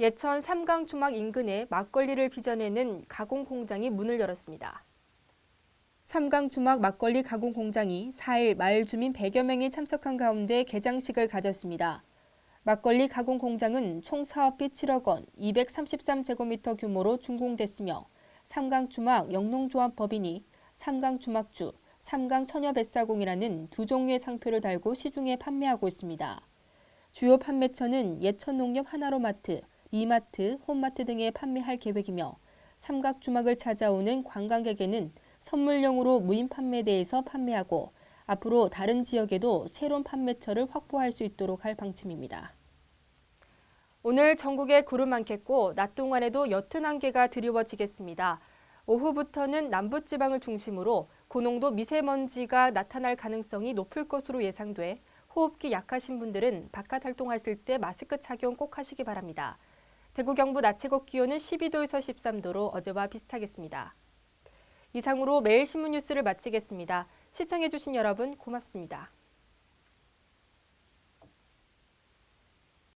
예천 삼강주막 인근에 막걸리를 빚어내는 가공 공장이 문을 열었습니다. 삼강주막 막걸리 가공 공장이 4일 마을 주민 100여 명이 참석한 가운데 개장식을 가졌습니다. 막걸리 가공 공장은 총 사업비 7억 원, 233제곱미터 규모로 준공됐으며 삼강주막 영농조합 법인이 삼강주막주, 삼강처녀뱃사공이라는 두 종류의 상표를 달고 시중에 판매하고 있습니다. 주요 판매처는 예천농협 하나로마트, 이마트, 홈마트 등에 판매할 계획이며 삼각 주막을 찾아오는 관광객에는 선물용으로 무인 판매대에서 판매하고 앞으로 다른 지역에도 새로운 판매처를 확보할 수 있도록 할 방침입니다. 오늘 전국에 구름 많겠고 낮 동안에도 옅은 안개가 드리워지겠습니다. 오후부터는 남부지방을 중심으로 고농도 미세먼지가 나타날 가능성이 높을 것으로 예상돼 호흡기 약하신 분들은 바깥 활동하실 때 마스크 착용 꼭 하시기 바랍니다. 대구 경북 낮 최고 기온은 12도에서 13도로 어제와 비슷하겠습니다. 이상으로 매일 신문 뉴스를 마치겠습니다. 시청해주신 여러분 고맙습니다.